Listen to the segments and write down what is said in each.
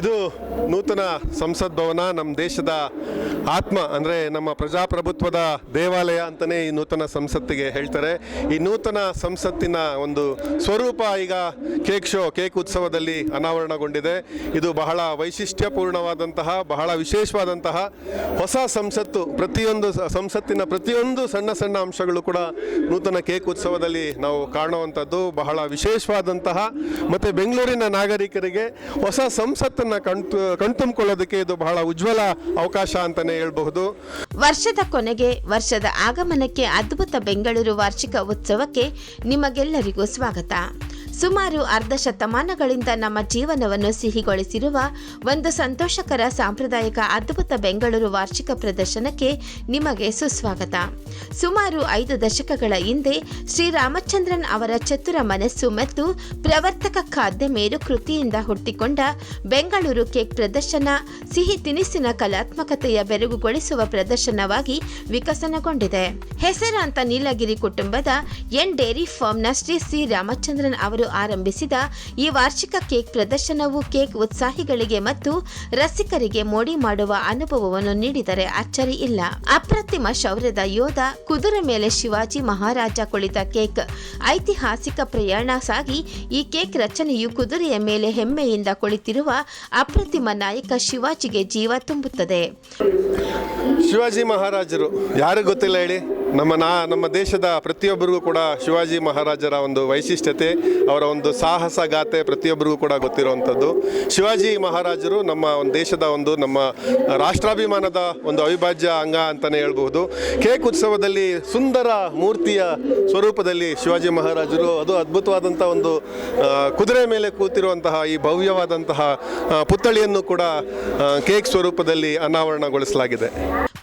ಇದು ನೂತನ ಸಂಸತ್ ಭವನ ನಮ್ಮ ದೇಶದ ಆತ್ಮ, ಅಂದರೆ ನಮ್ಮ ಪ್ರಜಾಪ್ರಭುತ್ವದ ದೇವಾಲಯ ಅಂತಲೇ ಈ ನೂತನ ಸಂಸತ್ತಿಗೆ ಹೇಳ್ತಾರೆ. ಈ ನೂತನ ಸಂಸತ್ತಿನ ಒಂದು ಸ್ವರೂಪ ಈಗ ಕೇಕ್ ಶೋ, ಕೇಕ್ ಉತ್ಸವದಲ್ಲಿ ಅನಾವರಣಗೊಂಡಿದೆ. ಇದು ಬಹಳ ವೈಶಿಷ್ಟ್ಯಪೂರ್ಣವಾದಂತಹ, ಬಹಳ ವಿಶೇಷವಾದಂತಹ ಹೊಸ ಸಂಸತ್ತು, ಪ್ರತಿಯೊಂದು ಸಂಸತ್ತಿನ ಪ್ರತಿಯೊಂದು ಸಣ್ಣ ಸಣ್ಣ ಅಂಶಗಳು ಕೂಡ ನೂತನ ಕೇಕ್ ಉತ್ಸವದಲ್ಲಿ ನಾವು ಕಾಣುವಂಥದ್ದು. ಬಹಳ ವಿಶೇಷವಾದಂತಹ, ಮತ್ತು ಬೆಂಗಳೂರಿನ ನಾಗರಿಕರಿಗೆ ಹೊಸ ಸಂಸತ್ತನ್ನು ಕಣ್ತು ಕಣ್ತುಂಬಿಕೊಳ್ಳೋದಕ್ಕೆ ಇದು ಬಹಳ ಉಜ್ವಲ ಅವಕಾಶ ಅಂತಾನೆ ಹೇಳಬಹುದು. ವರ್ಷದ ಕೊನೆಗೆ, ವರ್ಷದ ಆಗಮನಕ್ಕೆ ಅದ್ಭುತ ಬೆಂಗಳೂರು ವಾರ್ಷಿಕ ಉತ್ಸವಕ್ಕೆ ನಿಮಗೆಲ್ಲರಿಗೂ ಸ್ವಾಗತ. ಸುಮಾರು ಅರ್ಧ ಶತಮಾನಗಳಿಂದ ನಮ್ಮ ಜೀವನವನ್ನು ಸಿಹಿಗೊಳಿಸಿರುವ ಒಂದು ಸಂತೋಷಕರ ಸಾಂಪ್ರದಾಯಿಕ ಅದ್ಭುತ ಬೆಂಗಳೂರು ವಾರ್ಷಿಕ ಪ್ರದರ್ಶನಕ್ಕೆ ನಿಮಗೆ ಸುಸ್ವಾಗತ. ಸುಮಾರು ಐದು ದಶಕಗಳ ಹಿಂದೆ ಶ್ರೀರಾಮಚಂದ್ರನ್ ಅವರ ಚತುರ ಮನಸ್ಸು ಮತ್ತು ಪ್ರವರ್ತಕ ಖಾದ್ಯ ಮೇರು ಕೃತಿಯಿಂದ ಹುಟ್ಟಿಕೊಂಡ ಬೆಂಗಳೂರು ಕೇಕ್ ಪ್ರದರ್ಶನ, ಸಿಹಿ ತಿನಿಸಿನ ಕಲಾತ್ಮಕತೆಯ ಬೆರಗುಗೊಳಿಸುವ ಪ್ರದರ್ಶನವಾಗಿ ವಿಕಸನಗೊಂಡಿದೆ. ಹೆಸರಾಂತ ನೀಲಗಿರಿ ಕುಟುಂಬದ ಎನ್ ಡೇರಿ ಫಾರ್ಮ್ನ ಶ್ರೀ ಸಿ ರಾಮಚಂದ್ರನ್ ಅವರು ಆರಂಭಿಸಿದ ಈ ವಾರ್ಷಿಕ ಕೇಕ್ ಪ್ರದರ್ಶನವು ಕೇಕ್ ಉತ್ಸಾಹಿಗಳಿಗೆ ಮತ್ತು ರಸಿಕರಿಗೆ ಮೋಡಿ ಮಾಡುವ ಅನುಭವವನ್ನು ನೀಡಿದರೆ ಅಚ್ಚರಿ ಇಲ್ಲ. ಅಪ್ರತಿಮ ಶೌರ್ಯದ ಯೋಧ ಕುದುರೆ ಮೇಲೆ ಶಿವಾಜಿ ಮಹಾರಾಜ ಕುಳಿತ ಕೇಕ್ ಐತಿಹಾಸಿಕ ಪ್ರಯಾಣ ಸಾಗಿ ಈ ಕೇಕ್ ರಚನೆಯು ಕುದುರೆಯ ಮೇಲೆ ಹೆಮ್ಮೆಯಿಂದ ಕುಳಿತಿರುವ ಅಪ್ರತಿಮ ನಾಯಕ ಶಿವಾಜಿಗೆ ಜೀವ ತುಂಬುತ್ತದೆ. ಶಿವಾಜಿ ಮಹಾರಾಜರು, ಯಾರು ಗೊತ್ತಿಲ್ಲ ಹೇಳಿ? ನಮ್ಮ ನಾ, ನಮ್ಮ ದೇಶದ ಪ್ರತಿಯೊಬ್ಬರಿಗೂ ಕೂಡ ಶಿವಾಜಿ ಮಹಾರಾಜರ ಒಂದು ವೈಶಿಷ್ಟ್ಯತೆ, ಅವರ ಒಂದು ಸಾಹಸ ಗಾಥೆ ಪ್ರತಿಯೊಬ್ಬರಿಗೂ ಕೂಡ ಗೊತ್ತಿರುವಂಥದ್ದು. ಶಿವಾಜಿ ಮಹಾರಾಜರು ನಮ್ಮ ಒಂದು ದೇಶದ ಒಂದು, ನಮ್ಮ ರಾಷ್ಟ್ರಾಭಿಮಾನದ ಒಂದು ಅವಿಭಾಜ್ಯ ಅಂಗ ಅಂತಲೇ ಹೇಳ್ಬಹುದು. ಕೇಕ್ ಉತ್ಸವದಲ್ಲಿ ಸುಂದರ ಮೂರ್ತಿಯ ಸ್ವರೂಪದಲ್ಲಿ ಶಿವಾಜಿ ಮಹಾರಾಜರು, ಅದು ಅದ್ಭುತವಾದಂಥ ಒಂದು ಕುದುರೆ ಮೇಲೆ ಕೂತಿರುವಂತಹ ಈ ಭವ್ಯವಾದಂತಹ ಪುತ್ಥಳಿಯನ್ನು ಕೂಡ ಕೇಕ್ ಸ್ವರೂಪದಲ್ಲಿ ಅನಾವರಣಗೊಳಿಸಲಾಗಿದೆ.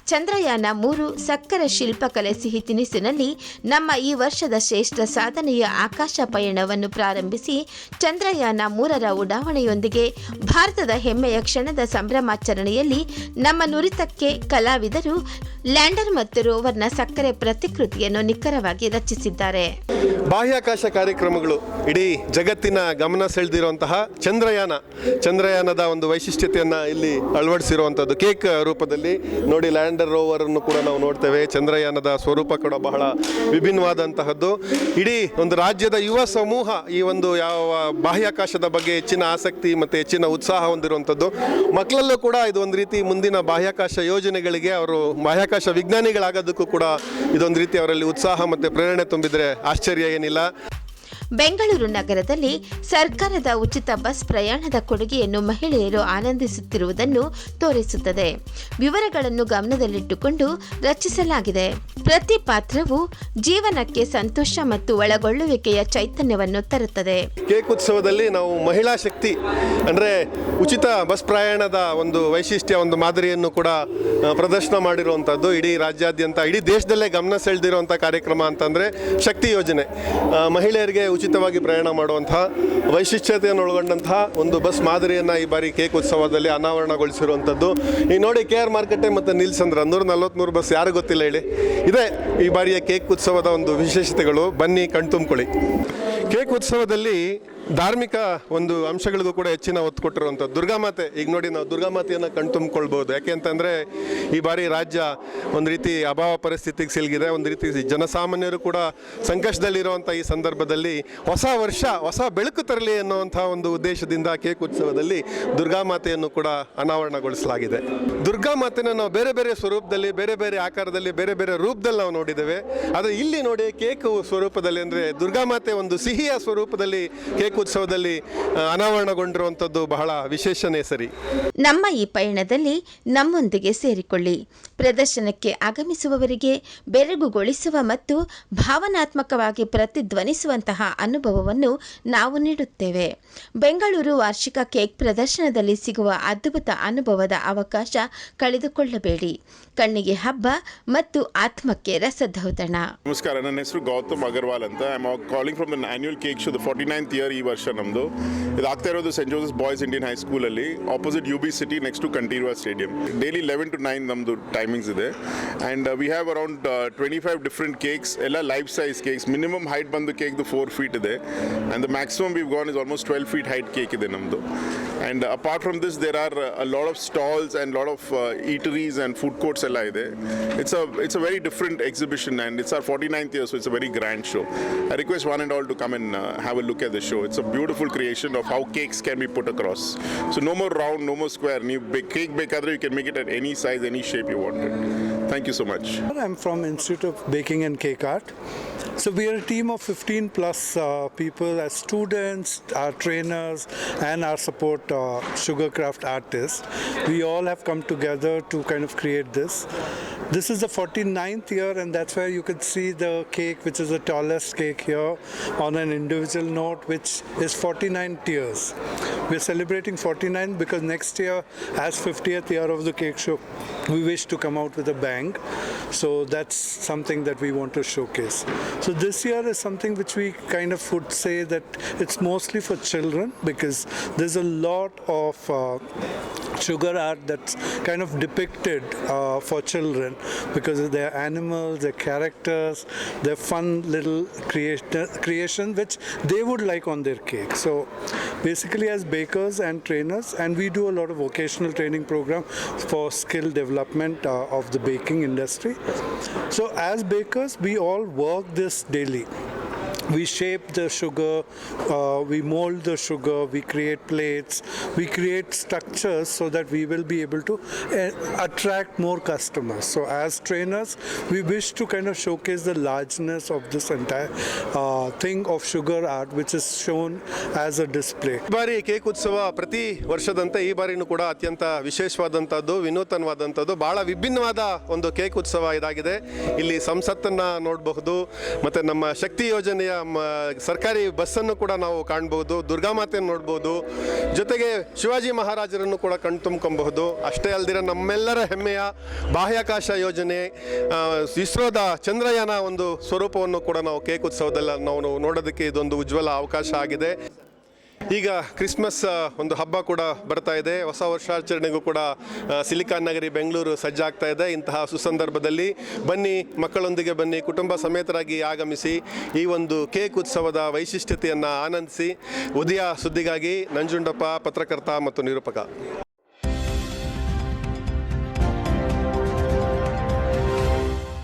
ಚಂದ್ರಯಾನ ಮೂರು ಸಕ್ಕರೆ ಶಿಲ್ಪಕಲೆ ಸಿಹಿ ತಿನಿಸಿನಲ್ಲಿ ನಮ್ಮ ಈ ವರ್ಷದ ಶ್ರೇಷ್ಠ ಸಾಧನೆಯ ಆಕಾಶ ಪಯಣವನ್ನು ಪ್ರಾರಂಭಿಸಿ ಚಂದ್ರಯಾನ ಮೂರರ ಉಡಾವಣೆಯೊಂದಿಗೆ ಭಾರತದ ಹೆಮ್ಮೆಯ ಕ್ಷಣದ ಸಂಭ್ರಮಾಚರಣೆಯಲ್ಲಿ ನಮ್ಮ ನುರಿತಕ್ಕೆ ಕಲಾವಿದರು ಲ್ಯಾಂಡರ್ ಮತ್ತು ರೋವರ್ನ ಸಕ್ಕರೆ ಪ್ರತಿಕೃತಿಯನ್ನು ನಿಖರವಾಗಿ ರಚಿಸಿದ್ದಾರೆ. ಬಾಹ್ಯಾಕಾಶ ಕಾರ್ಯಕ್ರಮಗಳು, ಇಡೀ ಜಗತ್ತಿನ ಗಮನ ಸೆಳೆದಿರುವಂತಹ ಚಂದ್ರಯಾನ. ಚಂದ್ರಯಾನದ ಒಂದು ವೈಶಿಷ್ಟ್ಯತೆಯನ್ನು ಇಲ್ಲಿ ಅಳವಡಿಸಿರುವಂಥದ್ದು ಕೇಕ್ ರೂಪದಲ್ಲಿ ನೋಡಿ, ಲ್ಯಾಂಡರ್ ರೋವರ್ ಅನ್ನು ಕೂಡ ನಾವು ನೋಡ್ತೇವೆ. ಚಂದ್ರಯಾನದ ಸ್ವರೂಪ ಕೂಡ ಬಹಳ ವಿಭಿನ್ನವಾದಂತಹದ್ದು. ಇಡೀ ಒಂದು ರಾಜ್ಯದ ಯುವ ಸಮೂಹ ಈ ಒಂದು ಯಾವ ಬಾಹ್ಯಾಕಾಶದ ಬಗ್ಗೆ ಹೆಚ್ಚಿನ ಆಸಕ್ತಿ ಮತ್ತು ಹೆಚ್ಚಿನ ಉತ್ಸಾಹ ಹೊಂದಿರುವಂಥದ್ದು ಮಕ್ಕಳಲ್ಲೂ ಕೂಡ ಇದು ಒಂದು ರೀತಿ ಮುಂದಿನ ಬಾಹ್ಯಾಕಾಶ ಯೋಜನೆಗಳಿಗೆ ಅವರು ಬಾಹ್ಯಾಕಾಶ ವಿಜ್ಞಾನಿಗಳಾಗೋದಕ್ಕೂ ಕೂಡ ಇದೊಂದು ರೀತಿ ಅವರಲ್ಲಿ ಉತ್ಸಾಹ ಮತ್ತು ಪ್ರೇರಣೆ ತುಂಬಿದರೆ ಆಶ್ಚರ್ಯ ಏನಿಲ್ಲ. ಬೆಂಗಳೂರು ನಗರದಲ್ಲಿ ಸರ್ಕಾರದ ಉಚಿತ ಬಸ್ ಪ್ರಯಾಣದ ಕೊಡುಗೆಯನ್ನು ಮಹಿಳೆಯರು ಆನಂದಿಸುತ್ತಿರುವುದನ್ನು ತೋರಿಸುತ್ತದೆ. ವಿವರಗಳನ್ನು ಗಮನದಲ್ಲಿಟ್ಟುಕೊಂಡು ರಚಿಸಲಾಗಿದೆ. ಪ್ರತಿ ಪಾತ್ರವು ಜೀವನಕ್ಕೆ ಸಂತೋಷ ಮತ್ತು ಒಳಗೊಳ್ಳುವಿಕೆಯ ಚೈತನ್ಯವನ್ನು ತರುತ್ತದೆ. ಕೇಕ್ ಉತ್ಸವದಲ್ಲಿ ನಾವು ಮಹಿಳಾ ಶಕ್ತಿ, ಅಂದರೆ ಉಚಿತ ಬಸ್ ಪ್ರಯಾಣದ ಒಂದು ವೈಶಿಷ್ಟ್ಯ, ಒಂದು ಮಾದರಿಯನ್ನು ಕೂಡ ಪ್ರದರ್ಶನ ಮಾಡಿರುವಂಥದ್ದು ಇಡೀ ರಾಜ್ಯಾದ್ಯಂತ, ಇಡೀ ದೇಶದಲ್ಲೇ ಗಮನ ಸೆಳೆದಿರುವಂಥ ಕಾರ್ಯಕ್ರಮ ಅಂತಂದರೆ ಶಕ್ತಿ ಯೋಜನೆ. ಮಹಿಳೆಯರಿಗೆ ಉಚಿತವಾಗಿ ಪ್ರಯಾಣ ಮಾಡುವಂತಹ ವೈಶಿಷ್ಟ್ಯತೆಯನ್ನು ಒಳಗೊಂಡಂತಹ ಒಂದು ಬಸ್ ಮಾದರಿಯನ್ನು ಈ ಬಾರಿ ಕೇಕ್ ಉತ್ಸವದಲ್ಲಿ ಅನಾವರಣಗೊಳಿಸಿರುವಂಥದ್ದು. ಈ ನೋಡಿ ಕೆ ಆರ್ ಮಾರ್ಕೆಟೆ ಮತ್ತು ನಿಲ್ಸಂದ್ರ ನೂರ ನಲ್ವತ್ಮೂರು ಬಸ್ ಯಾರು ಗೊತ್ತಿಲ್ಲ ಹೇಳಿ. ಇದೆ ಈ ಬಾರಿಯ ಕೇಕ್ ಉತ್ಸವದ ಒಂದು ವಿಶೇಷತೆಗಳು. ಬನ್ನಿ ಕಣ್ತುಂಬಿಕೊಳ್ಳಿ. ಕೇಕ್ ಉತ್ಸವದಲ್ಲಿ ಧಾರ್ಮಿಕ ಒಂದು ಅಂಶಗಳಿಗೂ ಕೂಡ ಹೆಚ್ಚಿನ ಒತ್ತು ಕೊಟ್ಟಿರುವಂಥದ್ದು. ದುರ್ಗಾಮಾತೆ ಈಗ ನೋಡಿ ನಾವು ದುರ್ಗಾಮಾತೆಯನ್ನು ಕಣ್ತುಂಬಿಕೊಳ್ಬೋದು. ಯಾಕೆ ಅಂತಂದರೆ ಈ ಬಾರಿ ರಾಜ್ಯ ಒಂದು ರೀತಿ ಅಭಾವ ಪರಿಸ್ಥಿತಿಗೆ ಸಿಲುಗಿದೆ. ಒಂದು ರೀತಿ ಜನಸಾಮಾನ್ಯರು ಕೂಡ ಸಂಕಷ್ಟದಲ್ಲಿರುವಂಥ ಈ ಸಂದರ್ಭದಲ್ಲಿ ಹೊಸ ವರ್ಷ, ಹೊಸ ಬೆಳಕು ತರಲಿ ಅನ್ನುವಂಥ ಒಂದು ಉದ್ದೇಶದಿಂದ ಕೇಕ್ ಉತ್ಸವದಲ್ಲಿ ದುರ್ಗಾಮಾತೆಯನ್ನು ಕೂಡ ಅನಾವರಣಗೊಳಿಸಲಾಗಿದೆ. ದುರ್ಗಾಮಾತೆನ ನಾವು ಬೇರೆ ಬೇರೆ ಸ್ವರೂಪದಲ್ಲಿ, ಬೇರೆ ಬೇರೆ ಆಕಾರದಲ್ಲಿ, ಬೇರೆ ಬೇರೆ ರೂಪದಲ್ಲಿ ನಾವು ನೋಡಿದ್ದೇವೆ. ಆದರೆ ಇಲ್ಲಿ ನೋಡಿ ಕೇಕ್ ಸ್ವರೂಪದಲ್ಲಿ ಅಂದರೆ ದುರ್ಗಾಮಾತೆ ಒಂದು ಸಿಹಿಯ ಸ್ವರೂಪದಲ್ಲಿ ಕೇಕ್ ಉತ್ಸವದಲ್ಲಿ ಅನಾವರಣಗೊಂಡಿರುವಂಥದ್ದು ಬಹಳ ವಿಶೇಷನೇ ಸರಿ. ನಮ್ಮ ಈ ಪಯಣದಲ್ಲಿ ನಮ್ಮೊಂದಿಗೆ ಸೇರಿಕೊಳ್ಳಿ. ಪ್ರದರ್ಶನಕ್ಕೆ ಆಗಮಿಸುವವರಿಗೆ ಬೆರಗುಗೊಳಿಸುವ ಮತ್ತು ಭಾವನಾತ್ಮಕವಾಗಿ ಪ್ರತಿಧ್ವನಿಸುವಂತಹ ಅನುಭವವನ್ನು ನಾವು ನೀಡುತ್ತೇವೆ. ಬೆಂಗಳೂರು ವಾರ್ಷಿಕ ಕೇಕ್ ಪ್ರದರ್ಶನದಲ್ಲಿ ಸಿಗುವ ಅದ್ಭುತ ಅನುಭವದ ಅವಕಾಶ ಕಳೆದುಕೊಳ್ಳಬೇಡಿ. ಕಣ್ಣಿಗೆ ಹಬ್ಬ ಮತ್ತು ಆತ್ಮಕ್ಕೆ ರಸದೌತಣ. ನಮಸ್ಕಾರ ನನ್ನ ಹೆಸರು ಗೌತಮ್ ಅಗರ್ವಾಲ್ ಅಂತ. I am calling from the annual cake show the forty ninth year ಈ ವರ್ಷ ನಮ್ಮದು ಇದು ಆಗ್ತಾ ಇರೋದು scent ಜೋಸಸ್ boys Indian ಹೈಸ್ಕೂಲಲ್ಲಿ opposite U B City next to Kanteerava stadium daily eleven to nine ನಮ್ಮದು ಟೈಮಿಂಗ್ಸ್ ಇದೆ uh, and we have around twenty five different cakes ಎಲ್ಲ life size cakes minimum height ಬಂದು ಕೇಕ್ದು ಫೋರ್ ಫೀಟ್ ಇದೆ and the maximum we've gone is almost twelve feet height cake ಇದೆ ನಮ್ಮದು and apart from this there are a lot of stalls and lot of eateries and food courts ಎಲ್ಲ ಇದೆ it's a it's a very different exhibition and it's our forty ninth year so it's a very grand show I request one and all to come and have a look at the show. it's a beautiful creation of how cakes can be put across. So no more round, no more square. New cake bekadre, you can make it at any size, any shape you want it. Thank you so much. I'm from Institute of Baking and Cake Art. So we are a team of 15 plus uh, people as students, our trainers, and our support uh, sugarcraft artists. We all have come together to kind of create this. This is the 49th year, and that's where you can see the cake, which is the tallest cake here, on an individual note, which is 49 tiers. We're celebrating 49 because next year, as 50th year of the cake show, we wish to come out with a bang. So that's something that we want to showcase. So this year is something which we kind of would say that it's mostly for children because there's a lot of uh, sugar art that's kind of depicted uh, for children because of their animals, their characters, their fun little creation, creation which they would like on their cake. So basically as bakers and trainers and we do a lot of vocational training program for skill development uh, of the baking industry. So as bakers we all work this daily we shape the sugar, uh, we mold the sugar, we create plates, we create structures so that we will be able to uh, attract more customers. So, as trainers, we wish to kind of showcase the largeness of this entire uh, thing of sugar art, which is shown as a display. ಬಾರಿ cake ಉತ್ಸವ ಪ್ರತಿ ವರ್ಷದಂತೆ ಈ ಬಾರಿನೂ ಕೂಡ ಅತ್ಯಂತ ವಿಶೇಷವಾದಂಥದ್ದು ವಿನೂತನವಾದಂಥದ್ದು ಬಹಳ ವಿಭಿನ್ನವಾದ ಒಂದು ಕೇಕ್ ಉತ್ಸವ ಇದಾಗಿದೆ ಇಲ್ಲಿ ಸಂಸತ್ತನ್ನ ನೋಡಬಹುದು ಮತ್ತೆ ನಮ್ಮ ಶಕ್ತಿ ಯೋಜನೆಯ ಸರ್ಕಾರಿ ಬಸ್ಸನ್ನು ಕೂಡ ನಾವು ಕಾಣಬಹುದು ದುರ್ಗಾಮಾತೆಯನ್ನು ನೋಡ್ಬೋದು ಜೊತೆಗೆ ಶಿವಾಜಿ ಮಹಾರಾಜರನ್ನು ಕೂಡ ಕಣ್ತುಂಬ್ಕೊಬಹುದು ಅಷ್ಟೇ ಅಲ್ದಿರ ನಮ್ಮೆಲ್ಲರ ಹೆಮ್ಮೆಯ ಬಾಹ್ಯಾಕಾಶ ಯೋಜನೆ ಇಸ್ರೋದ ಚಂದ್ರಯಾನ ಒಂದು ಸ್ವರೂಪವನ್ನು ಕೂಡ ನಾವು ಕೇಕ್ ಉತ್ಸವದಲ್ಲಿ ನಾವು ನೋಡೋದಕ್ಕೆ ಇದೊಂದು ಉಜ್ವಲ ಅವಕಾಶ ಆಗಿದೆ. ಈಗ ಕ್ರಿಸ್ಮಸ್ ಒಂದು ಹಬ್ಬ ಕೂಡ ಬರ್ತಾ ಇದೆ. ಹೊಸ ವರ್ಷಾಚರಣೆಗೂ ಕೂಡ ಸಿಲಿಕಾನ್ ನಗರಿ ಬೆಂಗಳೂರು ಸಜ್ಜಾಗ್ತಾ ಇದೆ. ಇಂತಹ ಸುಸಂದರ್ಭದಲ್ಲಿ ಬನ್ನಿ, ಮಕ್ಕಳೊಂದಿಗೆ ಬನ್ನಿ, ಕುಟುಂಬ ಸಮೇತರಾಗಿ ಆಗಮಿಸಿ, ಈ ಒಂದು ಕೇಕ್ ಉತ್ಸವದ ವೈಶಿಷ್ಟ್ಯತೆಯನ್ನು ಆನಂದಿಸಿ, ಉದಯ ಸುದ್ದಿಗಾಗಿ ನಂಜುಂಡಪ್ಪ, ಪತ್ರಕರ್ತ ಮತ್ತು ನಿರೂಪಕ.